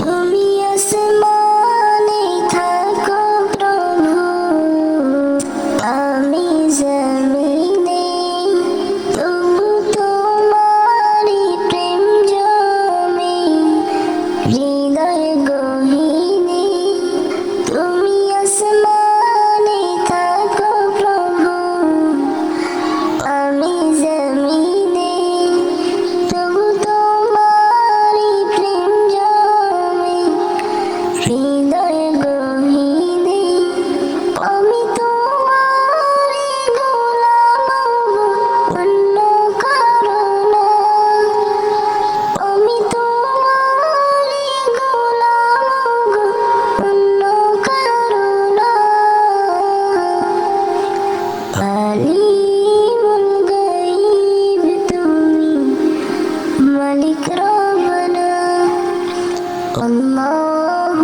তুমি আসমানে থাকো প্রভু। আমি জমিনে তবু জমে। মালিক রবনা আল্লাহ